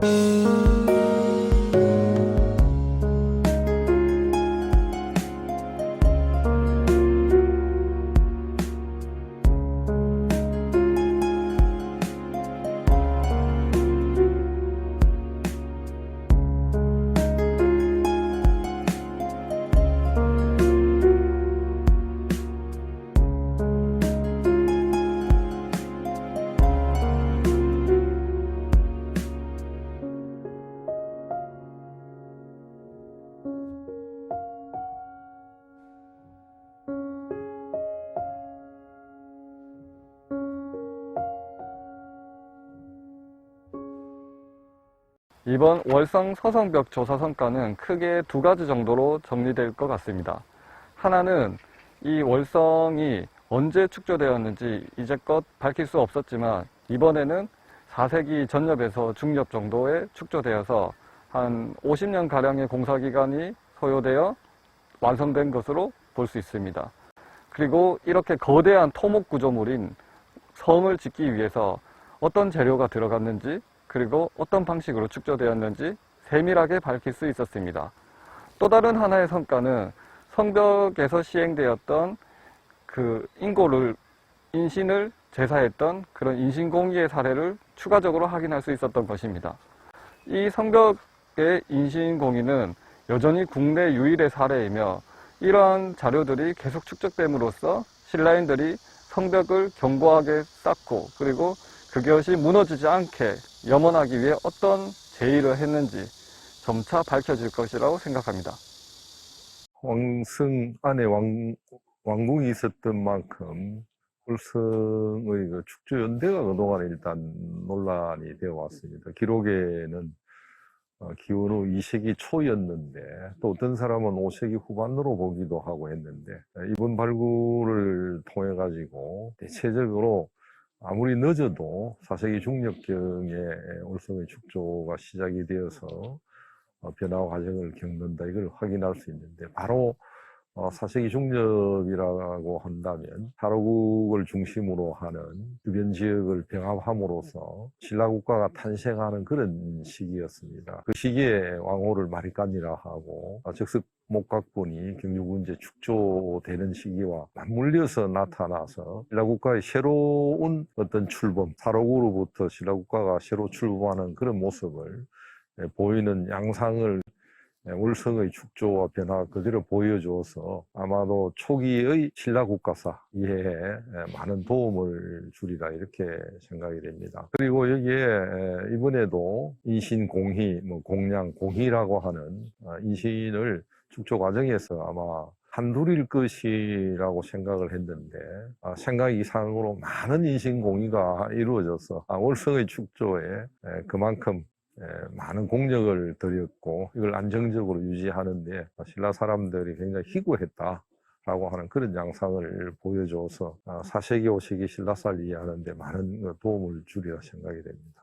Música 이번 월성 서성벽 조사 성과는 크게 두 가지 정도로 정리될 것 같습니다. 하나는 이 월성이 언제 축조되었는지 이제껏 밝힐 수 없었지만 이번에는 4세기 전엽에서 중엽 정도에 축조되어서 한 50년 가량의 공사 기간이 소요되어 완성된 것으로 볼 수 있습니다. 그리고 이렇게 거대한 토목 구조물인 성을 짓기 위해서 어떤 재료가 들어갔는지 그리고 어떤 방식으로 축조되었는지 세밀하게 밝힐 수 있었습니다. 또 다른 하나의 성과는 성벽에서 시행되었던 그 인고를 인신을 제사했던 그런 인신공의의 사례를 추가적으로 확인할 수 있었던 것입니다. 이 성벽의 인신공의는 여전히 국내 유일의 사례이며 이러한 자료들이 계속 축적됨으로써 신라인들이 성벽을 견고하게 쌓고 그리고 그것이 무너지지 않게 염원하기 위해 어떤 제의를 했는지 점차 밝혀질 것이라고 생각합니다. 왕승 안에 왕, 왕궁이 있었던 만큼 울성의 그 축조 연대가 그동안 일단 논란이 되어 왔습니다. 기록에는 어, 기원 후 2세기 초였는데 또 어떤 사람은 5세기 후반으로 보기도 하고 했는데 어, 이번 발굴을 통해 가지고 대체적으로 아무리 늦어도 4세기 중력경에 울성의 축조가 시작이 되어서 어, 변화 과정을 겪는다 이걸 확인할 수 있는데 바로 어, 4세기 중엽이라고 한다면 사로국을 중심으로 하는 주변 지역을 병합함으로써 신라국가가 탄생하는 그런 시기였습니다. 그 시기에 왕호를 마리간이라 하고 어, 즉석 목각본이 경주군제 축조되는 시기와 맞물려서 나타나서 신라국가의 새로운 어떤 출범, 사로구로부터 신라국가가 새로 출범하는 그런 모습을 예, 보이는 양상을 예, 울성의 축조와 변화 그대로 보여줘서 아마도 초기의 신라 국가사 이해에 예, 많은 도움을 주리라 이렇게 생각이 됩니다. 그리고 여기에 예, 이번에도 인신공희, 뭐 공량, 공희라고 하는 아, 인신을 축조 과정에서 아마 한둘일 것이라고 생각을 했는데 아, 생각 이상으로 많은 인신공의가 이루어져서 아, 월성의 축조에 예, 그만큼 예, 많은 공력을 들였고 이걸 안정적으로 유지하는데 신라 사람들이 굉장히 희구했다 라고 하는 그런 양상을 보여줘서 아, 4세기, 5세기 신라사를 이해하는데 많은 도움을 주리라 생각이 됩니다.